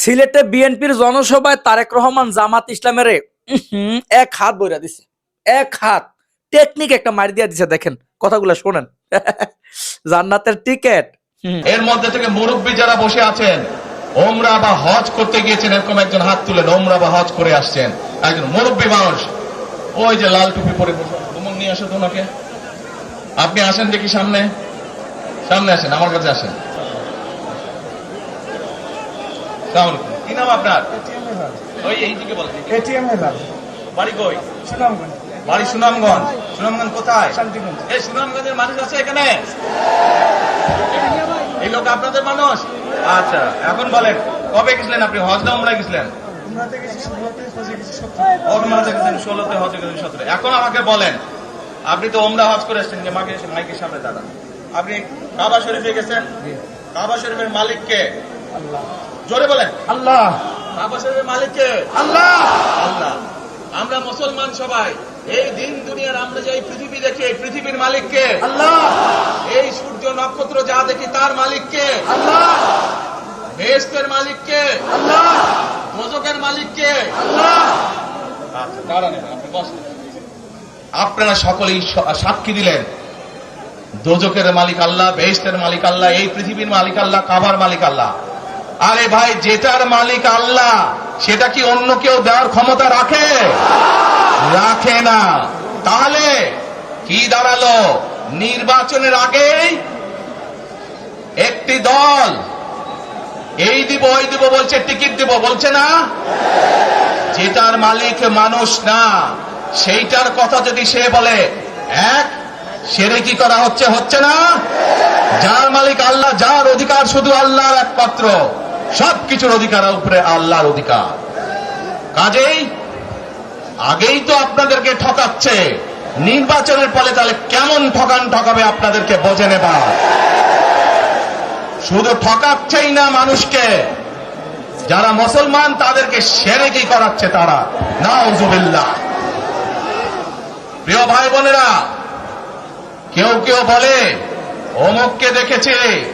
সিলেটে বিএনপির জনসভায় তারেক রহমান জামাত ইসলামের এক হাত বইরা দিছে। এক হাত। টেকনিক একটা মারি দিয়া দিছে, দেখেন, কথাগুলো শোনেন। জান্নাতের টিকেট এর মধ্যে থেকে মুরব্বী যারা বসে আছেন, ওমরা বা হজ করতে গিয়েছেন, এরকম একজন হাত তুলেন ওমরা বা হজ করে আসছেন। একজন মুরব্বী মানুষ। ওই যে লাল টুপি পরে বসে নিয়ে আসো তো আপনি আসেন দেখি সামনে। সামনে আসেন, আমার কাছে আসেন। কি নাম আপনার? ওই এই বলেন। এটিএম এলাম বাড়ি। কই? সুনামগঞ্জ। বাড়ি সুনামগঞ্জ। সুনামগঞ্জ কোথায়? শান্তিগঞ্জ। এই সুনামগঞ্জের মানুষ আছে এখানে? এই লোক আপনাদের মানুষ? আচ্ছা এখন বলেন কবে গেছিলেন আপনি? হজ না উমরা গেছিলেন? ষোলোতে হজে গেছেন সতেরো। এখন আমাকে বলেন আপনি তো ওমরা হজ করে এসেছেন যে মাকে মাইকের সামনে দাঁড়ান। আপনি কাবা শরীফে গেছেন? কাবা শরীফের মালিককে আল্লাহ। জোরে বলেন। আল্লাহ। মালিককে। আল্লাহ। আল্লাহ। আমরা মুসলমান সবাই এই দিন দুনিয়ার আমরা যে পৃথিবী দেখি পৃথিবীর মালিককে। আল্লাহ। এই সূর্য নক্ষত্র যা দেখি তার মালিককে। আল্লাহ। বেহেস্তের মালিককে। আল্লাহ। দোজকের মালিককে। আল্লাহ। আচ্ছা দাঁড়ান এবার, আপনি বসেন। আপনারা সকলেই সাক্ষী দিলেন। দোজকের মালিক আল্লাহ বেহেস্তের মালিক আল্লাহ এই পৃথিবীর মালিক আল্লাহ কাবার মালিক আল্লাহ। আরে ভাই, যেটার মালিক আল্লাহ, সেটা কি অন্য কেউ দেওয়ার ক্ষমতা রাখে? রাখে না। তাহলে কি দাঁড়াল? নির্বাচনের আগেই একটি দল, এই দিব, ওই দিব, বলছে, টিকিট দিব, বলছে না? যেটার মালিক মানুষ না, সেইটার কথা যদি সে বলে, এক, সেরে কি করা হচ্ছে হচ্ছে না? যার মালিক আল্লাহ, যার অধিকার শুধু আল্লাহর একমাত্র। সবকিছুর অধিকার উপরে আল্লাহর অধিকার। কাজেই আগেই তো আপনাদেরকে ঠকাচ্ছে। নির্বাচনের ফলে তাহলে কেমন ঠকান ঠকাবে আপনাদেরকে বোঝে নেবা শুধু ঠকাচ্ছেই না মানুষকে। যারা মুসলমান, তাদেরকে সেরে কি করাচ্ছে তারা? নাউজুবিল্লাহ। প্রিয় ভাই বোনেরা কেউ কেউ বলে, অমুককে দেখেছে,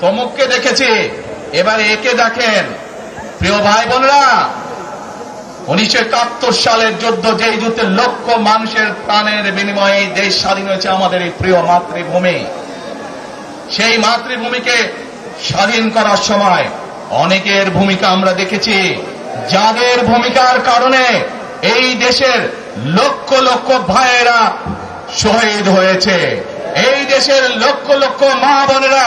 তমুককে দেখেছে। এবার একে দেখেন। প্রিয় ভাই বোনেরা, উনিশশো একাত্তর সালের যুদ্ধ যেই যুদ্ধে লক্ষ মানুষের প্রাণের বিনিময়ে দেশ স্বাধীন হয়েছে আমাদের এই প্রিয় মাতৃভূমি। সেই মাতৃভূমিকে স্বাধীন করার সময় অনেকের ভূমিকা আমরা দেখেছি। যাদের ভূমিকার কারণে এই দেশের লক্ষ লক্ষ ভাইয়েরা শহীদ হয়েছে। এই দেশের লক্ষ লক্ষ মা বোনেরা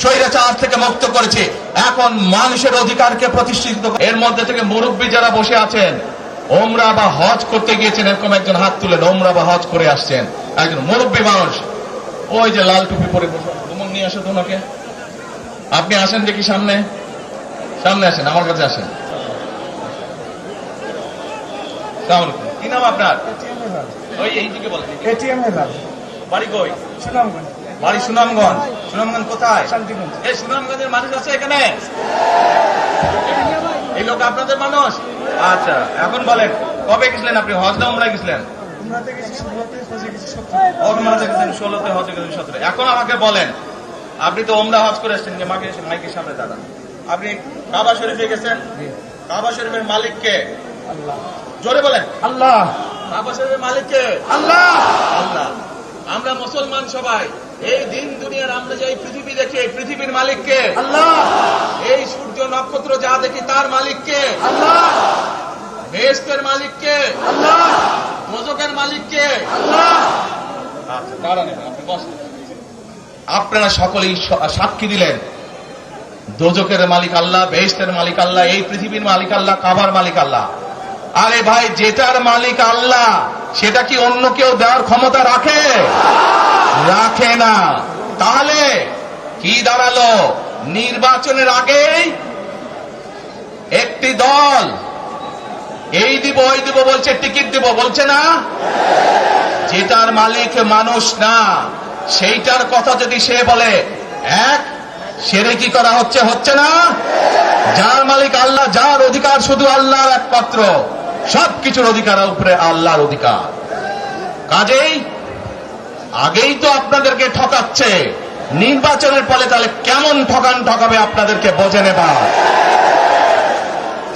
স্বৈরাচার থেকে মুক্ত করেছি। এখন মানুষের অধিকারকে প্রতিষ্ঠিত এর মধ্যে থেকে মুরব্বী যারা বসে আছেন ওমরা বা হজ করতে গিয়েছেন এরকম একজন হাত তুলেন ওমরা বা হজ করে আসছেন। একজন মুরব্বী মানুষ। ওই যে লাল টুপি পরে বসে নিয়ে আসো তো ওনাকে। আপনি আসেন দেখি সামনে। সামনে আসেন আমার কাছে আসেন। কি নাম আপনার? ওই এই দিকে বলেন এটিএম বাড়ি কই? সুনামগঞ্জ বাড়ি সুনামগঞ্জ। সুনামগঞ্জ কোথায়? শান্তিগঞ্জ। এই সুনামগঞ্জের মানুষ আছে এখানে? এই লোক আপনাদের মানুষ? আচ্ছা এখন বলেন কবে গেছিলেন আপনি? হজ না উমরা গেছিলেন? ষোলোতে হজে গেছেন সতেরো। এখন আমাকে বলেন আপনি তো ওমরা হজ করে এসেছেন যে মাকে মাইকের সামনে দাঁড়ান। আপনি কাবা শরীফে গেছেন? কাবা শরীফের মালিককে আল্লাহ। জোরে বলেন। আল্লাহ। কাবা শরীফের মালিককে আল্লাহ। আল্লাহ। আমরা মুসলমান সবাই। এই দিন দুনিয়ার আমরা যে এই পৃথিবী দেখি এই পৃথিবীর মালিককে। আল্লাহ। এই সূর্য নক্ষত্র যা দেখি তার মালিককে। আল্লাহ। বেহেস্তের মালিককে। আল্লাহ। দোজকের মালিককে। আল্লাহ। আচ্ছা। আপনারা সকলেই সাক্ষী দিলেন। দোজকের মালিক আল্লাহ বেহেস্তের মালিক আল্লাহ এই পৃথিবীর মালিক আল্লাহ কাবার মালিক আল্লাহ। আরে ভাই যেটার মালিক আল্লাহ সেটা কি অন্য কেউ দেওয়ার ক্ষমতা রাখে? রাখে না। তাহলে কি দাঁড়াল? নির্বাচনের আগেই একটি দল, এই দিব, ওই দিব, বলছে, টিকিট দিব, বলছে না? যেটার মালিক মানুষ না, সেইটার কথা যদি সে বলে, এক, সেরে কি করা হচ্ছে হচ্ছে না? যার মালিক আল্লাহ, যার অধিকার শুধু আল্লাহর একমাত্র, সবকিছুর অধিকার উপরে আল্লাহর অধিকার। কাজেই আগেই তো আপনাদেরকে ঠকাচ্ছে। নির্বাচনের ফলে তাহলে কেমন ঠকান ঠকাবে আপনাদেরকে বোঝে নেবা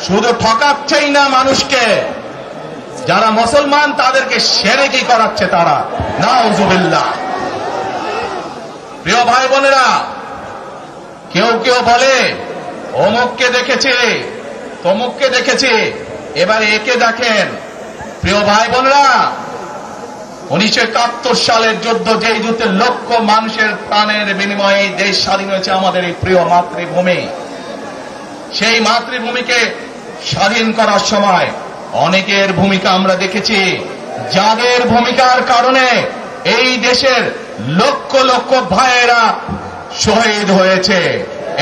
শুধু ঠকাচ্ছেই না মানুষকে। যারা মুসলমান, তাদেরকে সেরে কি করাচ্ছে তারা? নাউজুবিল্লাহ। প্রিয় ভাই বোনেরা কেউ কেউ বলে, অমুককে দেখেছে, তমুককে দেখেছে, এবার একে দেখেন। প্রিয় ভাই বোনেরা উনিশশো একাত্তর সালের যুদ্ধ যেই যুদ্ধে লক্ষ মানুষের প্রাণের বিনিময়ে দেশ স্বাধীন হয়েছে আমাদের এই প্রিয় মাতৃভূমি। সেই মাতৃভূমিকে স্বাধীন করার সময় অনেকের ভূমিকা আমরা দেখেছি। যাদের ভূমিকার কারণে এই দেশের লক্ষ লক্ষ ভাইয়েরা শহীদ হয়েছে।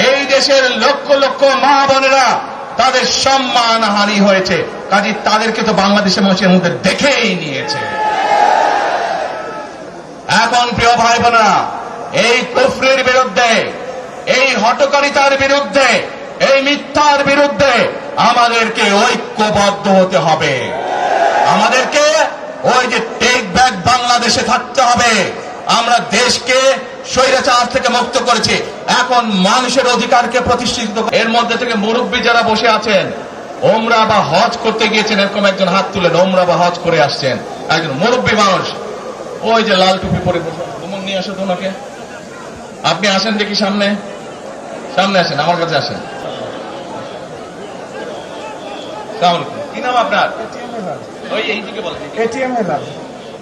এই দেশের লক্ষ লক্ষ মা বোনেরা তাদের সম্মান হানি হয়েছে। কাজে তাদেরকে তো বাংলাদেশের মানুষের মধ্যে দেখেই নিয়েছে। এখন প্রিয় ভাই বোনেরা এই কুফরির বিরুদ্ধে, এই হটকারিতার বিরুদ্ধে, এই মিথ্যার বিরুদ্ধে আমাদেরকে ঐক্যবদ্ধ হতে হবে। আমাদেরকে ওই যে টেক ব্যাক বাংলাদেশে থাকতে হবে। আমরা দেশকে স্বৈরাচার থেকে মুক্ত করেছি। এখন মানুষের অধিকারকে প্রতিষ্ঠিত এর মধ্যে থেকে মুরব্বী যারা বসে আছেন, ওমরা বা হজ করতে গিয়েছেন, এরকম একজন হাত তুলেন ওমরা বা হজ করে আসছেন। একজন মুরব্বী মানুষ। ওই যে লাল টুপি পরে বসে তোমার নিয়ে আসো তো ওনাকে। আপনি আসেন দেখি সামনে। সামনে আসেন আমার কাছে আসেন। কি নাম আপনার? ওই এইদিকে বলেন। এটিএম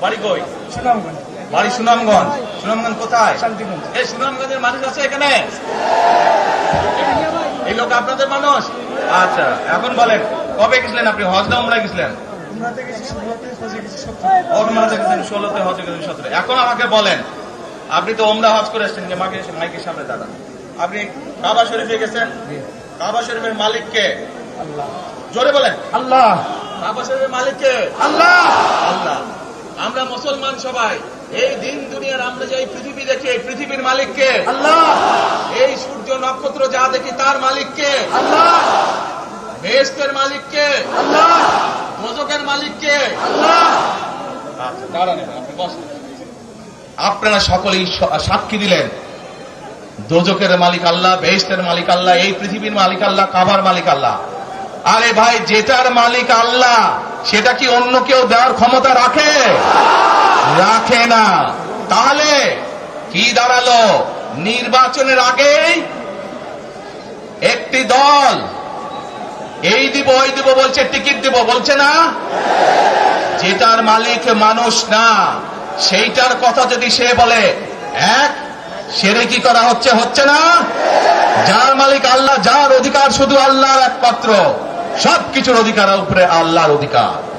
বাড়ি কই? সুনামগঞ্জ। বাড়ি সুনামগঞ্জ। সুনামগঞ্জ কোথায়? শান্তিগঞ্জ এই সুনামগঞ্জের মানুষ আছে এখানে? এই লোক আপনাদের মানুষ? আচ্ছা এখন বলেন কবে গেছিলেন আপনি? হজ না উমরা গেছিলেন? ষোলোতে হজে গেছি সতেরো। এখন আমাকে বলেন আপনি তো ওমরা হজ করে এসছেন যে মাকে মাইকের সামনে দাঁড়ান। আপনি কাবা শরীফে গেছেন? কাবা শরীফের মালিককে আল্লাহ। জোরে বলেন। আল্লাহ। কাবা শরীফের মালিককে আল্লাহ। আল্লাহ। আমরা মুসলমান সবাই এই দিন দুনিয়ার আমরা যে এই পৃথিবী দেখি এই পৃথিবীর মালিককে আল্লাহ। এই সূর্য নক্ষত্র যা দেখি তার মালিককে আল্লাহ। বেহেস্তের মালিককে। আল্লাহ। দোজকের মালিককে। আল্লাহ। আপনারা সকলেই সাক্ষী দিলেন। দোজকের মালিক আল্লাহ বেহেস্তের মালিক আল্লাহ এই পৃথিবীর মালিক আল্লাহ কাবার মালিক আল্লাহ। আরে ভাই যেটার মালিক আল্লাহ সেটা কি অন্য কেউ দেওয়ার ক্ষমতা রাখে? রাখে না। তাহলে কি দাঁড়াল? নির্বাচনের আগেই একটি দল এই দিব, ওই দিব, বলছে, টিকিট দিব, বলছে না? যেটার মালিক মানুষ না, সেইটার কথা যদি সে বলে, এক, সেরে কি করা হচ্ছে হচ্ছে না? যার মালিক আল্লাহ, যার অধিকার শুধু আল্লাহর একমাত্র, সবকিছুর অধিকার উপরে আল্লাহর অধিকার।